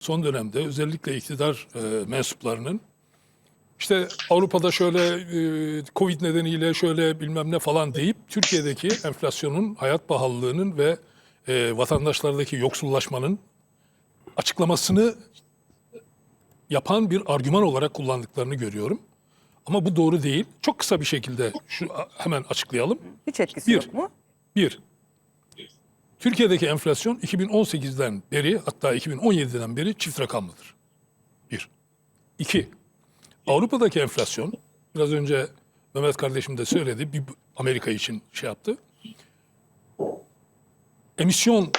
son dönemde özellikle iktidar e, mensuplarının işte Avrupa'da şöyle e, Covid nedeniyle şöyle bilmem ne falan deyip Türkiye'deki enflasyonun, hayat pahalılığının ve e, vatandaşlardaki yoksullaşmanın açıklamasını yapan bir argüman olarak kullandıklarını görüyorum. Ama bu doğru değil. Çok kısa bir şekilde şu hemen açıklayalım. Hiç etkisi Bir. yok mu? Bir, Türkiye'deki enflasyon 2018'den beri hatta 2017'den beri çift rakamlıdır. Bir. İki, Avrupa'daki enflasyon, biraz önce Mehmet kardeşim de söyledi, bir Amerika için şey yaptı. Emisyon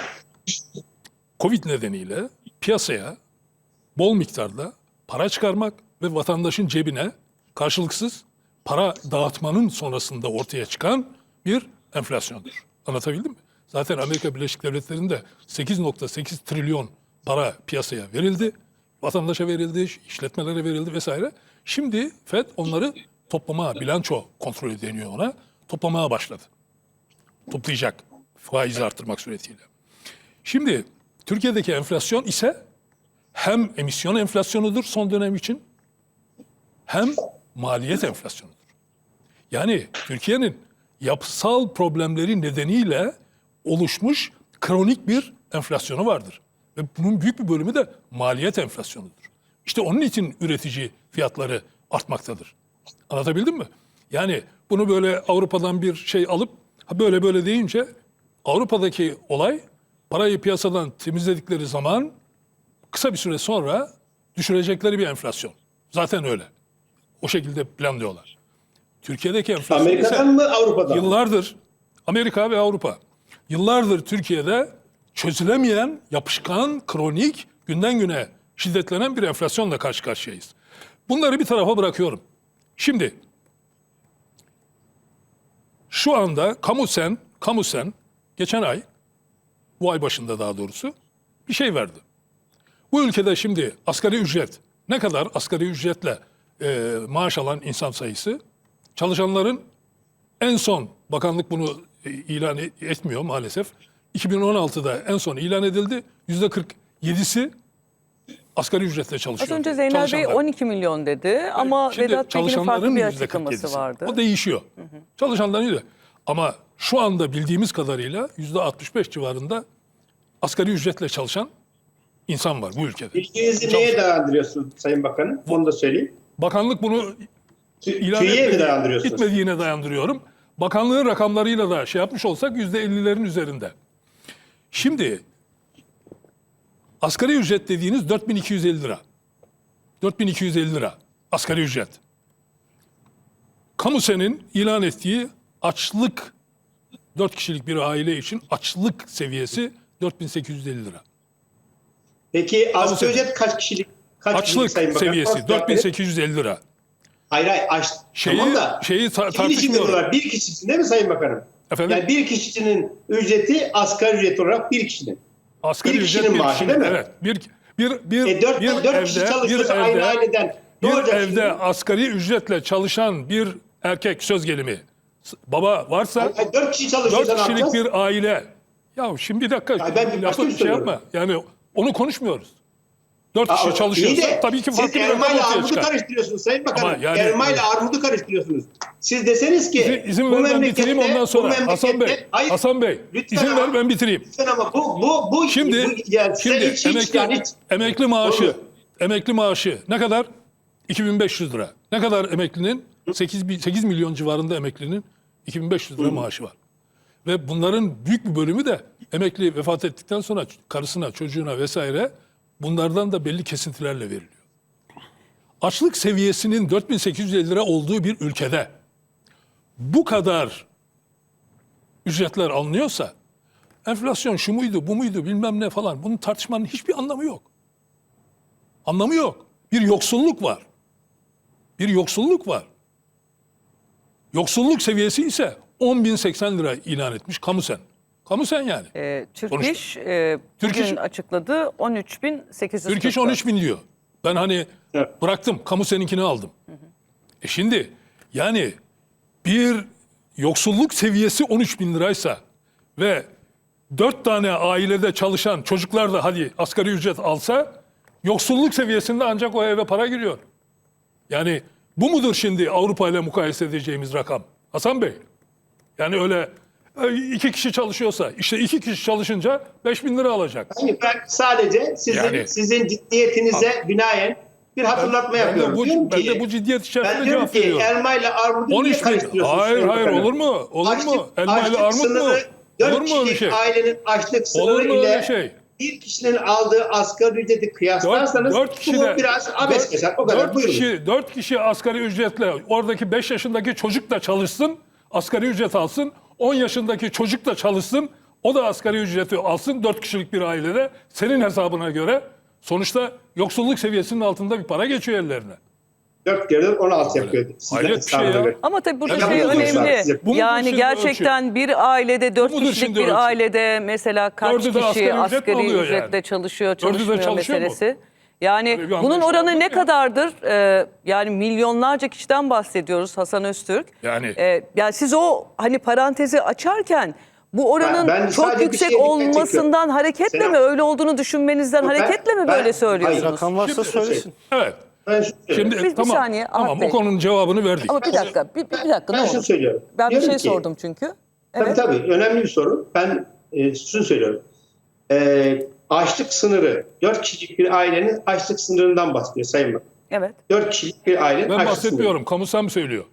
Covid nedeniyle piyasaya bol miktarda para çıkarmak ve vatandaşın cebine karşılıksız para dağıtmanın sonrasında ortaya çıkan bir enflasyondur. Anlatabildim mi? Zaten Amerika Birleşik Devletleri'nde 8.8 trilyon para piyasaya verildi. Vatandaşa verildi, işletmelere verildi vesaire. Şimdi FED onları toplama, bilanço kontrolü deniyor ona. Toplamaya başladı. Toplayacak faizi arttırmak suretiyle. Şimdi Türkiye'deki enflasyon ise hem emisyon enflasyonudur son dönem için hem maliyet enflasyonudur. Yani Türkiye'nin yapısal problemleri nedeniyle oluşmuş kronik bir enflasyonu vardır. Ve bunun büyük bir bölümü de maliyet enflasyonudur. İşte onun için üretici fiyatları artmaktadır. Anlatabildim mi? Yani bunu böyle Avrupa'dan bir şey alıp böyle böyle deyince Avrupa'daki olay parayı piyasadan temizledikleri zaman kısa bir süre sonra düşürecekleri bir enflasyon. Zaten öyle. O şekilde planlıyorlar. Türkiye'deki enflasyon ise Amerika'dan mı Avrupa'dan yıllardır Amerika ve Avrupa yıllardır Türkiye'de çözülemeyen, yapışkan, kronik, günden güne şiddetlenen bir enflasyonla karşı karşıyayız. Bunları bir tarafa bırakıyorum. Şimdi şu anda Kamusen, Kamusen geçen ay, bu ay başında daha doğrusu bir şey verdi. Bu ülkede şimdi asgari ücret ne kadar asgari ücretle e, maaş alan insan sayısı çalışanların en son bakanlık bunu ilan e- etmiyor maalesef. 2016'da en son ilan edildi. Yüzde 47'si asgari ücretle Az çalışıyor. önce Zeynel Bey Çalışanlar. 12 milyon dedi ama Şimdi Vedat Tekin'in farklı çalışanların bir açıklaması 47'si. vardı. O değişiyor. Çalışanların yüzde. Ama şu anda bildiğimiz kadarıyla yüzde 65 civarında asgari ücretle çalışan insan var bu ülkede. Bilginizi neye dayandırıyorsunuz Sayın Bakanım? Onu da söyleyeyim. Bakanlık bunu Tü- ilan TÜİ'ye mi etmediği- dayandırıyorsunuz? Gitmediğine dayandırıyorum. Bakanlığın rakamlarıyla da şey yapmış olsak yüzde ellilerin üzerinde. Şimdi asgari ücret dediğiniz 4250 lira. 4250 lira asgari ücret. Kamusen'in ilan ettiği açlık 4 kişilik bir aile için açlık seviyesi 4850 lira. Peki asgari ücret kaç kişilik? Kaç Açlık kişilik seviyesi Kaç cevap verin? 4850 lira. Hayır hayır aç. Şeyi, tamam da. şeyi ta- Kimin için tartışmıyorum. diyorlar? Bir kişi için değil mi Sayın Bakanım? Efendim? Yani bir kişinin ücreti asgari ücret olarak bir kişinin. Asgari Bir ücret kişinin bir maaşı kişinin, değil mi? Evet. Bir bir bir E dört, bir dört kişi evde bir çalışıyorsa aynı evde aileden. Ne bir evde şimdi? asgari ücretle çalışan bir erkek söz gelimi baba varsa Hayır, dört kişi çalışıyorsa dört kişilik bir aile. Ya şimdi bir dakika. Ya ben bir bir şey soruyorum. yapma. Yani onu konuşmuyoruz. Dört Aa, kişi iyi çalışıyorsa de tabii ki farklı bir rakam ortaya çıkar. karıştırıyorsunuz Sayın Bakanım. Ama yani- elma ile armudu karıştırıyorsunuz. Siz deseniz ki İzin, izin bu ver ben bitireyim ondan sonra. Hasan Bey, Hayır, Hasan Bey lütfen izin ama- ver ben bitireyim. lütfen ama bu bu bu Şimdi bu, yani şimdi hiç, hiç, emekli yani hiç- emekli maaşı Doğru. emekli maaşı ne kadar? 2500 lira. Ne kadar emeklinin? 8 bi- 8 milyon civarında emeklinin 2500 lira maaşı var. Ve bunların büyük bir bölümü de emekli vefat ettikten sonra karısına, çocuğuna vesaire bunlardan da belli kesintilerle veriliyor. Açlık seviyesinin 4850 lira olduğu bir ülkede bu kadar ücretler alınıyorsa enflasyon şu muydu, bu muydu, bilmem ne falan. Bunun tartışmanın hiçbir anlamı yok. Anlamı yok. Bir yoksulluk var. Bir yoksulluk var. Yoksulluk seviyesi ise 10.080 lira ilan etmiş Kamusen. Kamusen yani. Ee, Türk Konuştuk. İş e, Türk bugün İş- açıkladı 13.844. Türk İş 13 bin diyor. Ben hani Evet. bıraktım. Kamusen'inkini aldım. E şimdi yani bir yoksulluk seviyesi 13 bin liraysa ve dört tane ailede çalışan çocuklar da hadi asgari ücret alsa Yoksulluk seviyesinde ancak o eve para giriyor. Yani bu mudur şimdi Avrupa ile mukayese edeceğimiz rakam? Hasan Bey. Yani öyle e, iki kişi çalışıyorsa işte iki kişi çalışınca 5 bin lira alacak. Hayır, ben sadece sizin Yani- sizin ciddiyetinize binaen bir hatırlatma Ben de yapıyorum. bu, diyorum ben ki, de bu ciddiyet ben içerisinde diyorum cevap ki veriyorum. elma ile armudu niye 13 bin. karıştırıyorsunuz? Hayır hayır Bakanım? olur mu? Olur Açlık- mu? Elma ile armut mu? sınırı, dört Olur mu öyle şey? ailenin açlık sınırı Olur mu ile şey? bir kişinin aldığı asgari ücreti Dört, kıyaslarsanız dört kişi bu de, biraz abes dört- keser. O kadar. dört Buyurun. kişi, dört kişi asgari ücretle oradaki 5 yaşındaki çocuk da çalışsın, asgari ücret alsın. 10 yaşındaki çocuk da çalışsın, o da asgari ücreti alsın 4 kişilik bir ailede. Senin hesabına göre sonuçta yoksulluk seviyesinin altında bir para geçiyor ellerine. 4 kere 16 yapıyor. Hayret bir şey ya. Ama tabii burada Ya şey önemli. Yani gerçekten bir ailede dört mudur kişilik bir ailede mesela kaç Dördü kişi asgari asgari ücretle yani? çalışıyor, Dördü de çalışmıyor çalışıyor mu? Yani bir bunun anlayış oranı var ne ya? kadardır? Ee, yani milyonlarca kişiden bahsediyoruz Hasan Öztürk. Yani- Ee, yani siz o hani parantezi açarken bu oranın Ben- ben çok sadece bir yüksek şeye dikkat olmasından hareketle Selam. mi öyle olduğunu düşünmenizden Ben- hareketle mi ben- böyle söylüyorsunuz? Hayır, Rakam varsa söylesin. Evet. Ben şunu söylüyorum. Şimdi Biz bir tamam. saniye, Ahmet tamam Bey. o konunun cevabını verdik. Ama bir dakika, bir, bir, dakika ne ben şunu olur. söylüyorum. Ben bir Diyorum şey ki- sordum çünkü. Tabii Evet. tabii önemli bir soru. Ben e, şunu söylüyorum. E, açlık sınırı, 4 kişilik bir ailenin açlık sınırından bahsediyor Sayın Bakan. Evet. 4 kişilik bir ailenin Ben açlık bahsetmiyorum. Kamu sen mi söylüyor? sınırı.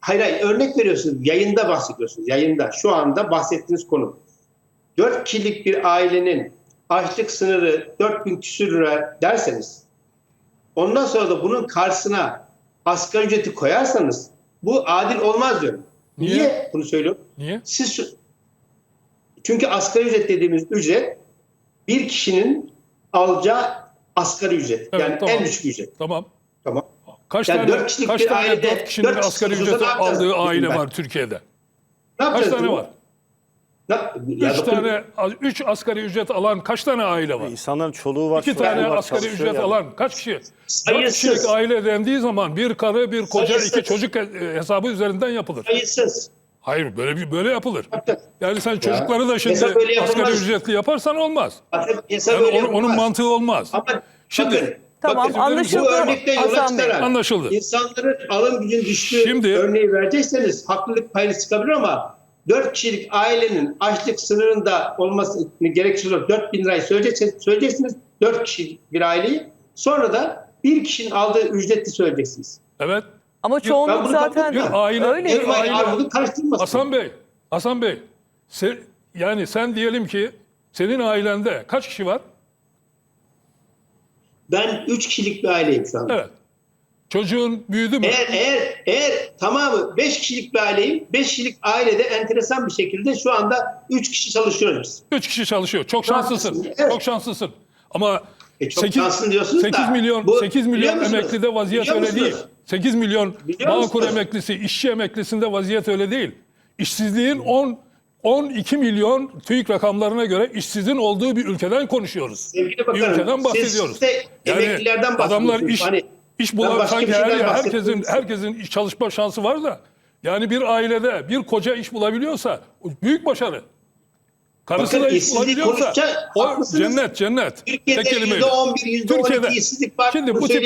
Hayır hayır örnek veriyorsunuz. Yayında bahsediyorsunuz. Yayında. Şu anda bahsettiğiniz konu. 4 kişilik bir ailenin açlık sınırı 4000 küsür lira derseniz ondan sonra da bunun karşısına asgari ücreti koyarsanız bu adil olmaz diyorum. Niye? Niye bunu söylüyorum? Niye? Siz çünkü asgari ücret dediğimiz ücret bir kişinin alacağı asgari ücret. Evet, yani tamam. en düşük ücret. Tamam. Tamam. Kaç Yani tane dört kişilik kaç bir tane ailede, dört kişinin dört asgari yapacağız aldığı aile ben. var Türkiye'de? Ne Kaç tane bunu? var? Ne- ya Üç dokun- tane, üç asgari ücret alan kaç tane aile var? İnsanların çoluğu var, İki tane var, asgari ücret yani. alan kaç kişi? Dört Sayısız. kişilik aile dendiği zaman bir karı, bir koca, Sayısız. iki çocuk hesabı üzerinden yapılır. sayısız. Hayır böyle bir böyle yapılır. Yani sen çocukları da şimdi hesap öyle yapılmaz. asgari ücretli yaparsan olmaz. Hesap Yani öyle onun, onun yapılmaz. mantığı olmaz. Ama Şimdi- bakın, Tamam, bakın, anlaşıldı Bu örnekte yola Hasan Bey. Anlaşıldı. insanların alım gücün düştüğü Şimdi- örneği verecekseniz haklılık payı çıkabilir ama 4 kişilik ailenin açlık sınırında olmasını gereksiz olarak 4 bin lirayı söyleyeceksiniz, söyleyeceksiniz 4 kişilik bir aileyi. Sonra da bir kişinin aldığı ücreti söyleyeceksiniz. Evet. Ama çoğunluk bunu zaten. Bir aile- öyle. ile aile- karıştırmasın. Hasan Bey, Hasan Bey. se- yani sen diyelim ki senin ailende kaç kişi var? Ben 3 kişilik bir aileyim şu anda. Evet. Çocuğun büyüdü mü? Eğer eğer eğer tamamı 5 kişilik bir aileyim. 5 kişilik ailede enteresan bir şekilde şu anda 3 kişi çalışıyoruz biz. Üç kişi çalışıyor. Çok şanslısın. Evet. Çok şanslısın. Ama E çok 8, şanslısın diyorsunuz da, 8 milyon bu- 8 biliyor milyon musunuz? emeklide vaziyet Biliyor öyle musunuz? değil. 8 milyon Biliyor Bağkur musunuz? emeklisi, işçi emeklisinde vaziyet öyle değil. İşsizliğin 10 12 milyon TÜİK rakamlarına göre işsizin olduğu bir ülkeden konuşuyoruz. Sevgili bir bakanım, ülkeden bahsediyoruz. siz de emeklilerden adamlar iş Hani iş bulan sanki her, herkesin herkesin çalışma şansı var da yani bir ailede bir koca iş bulabiliyorsa büyük başarı. Karısı Bakın işsizlik konuşacak, o haklısınız. cennet cennet. Türkiye'de Tek kelimeyle. %11, %12 Türkiye'de- işsizlik var. Şimdi bu tip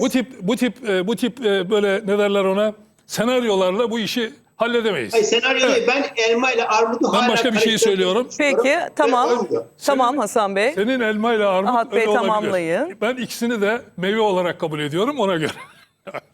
bu tip bu tip e, bu tip e, böyle ne derler ona senaryolarla bu işi halledemeyiz. Hayır, senaryo Evet. değil. Ben elma ile armudu hala başka bir şey söylüyorum. Peki tamam. Olmuyor. Tamam Hasan Bey. Senin elma ile armut Ahat Bey öyle olabilir. tamamlayın. Ben ikisini de meyve olarak kabul ediyorum ona göre.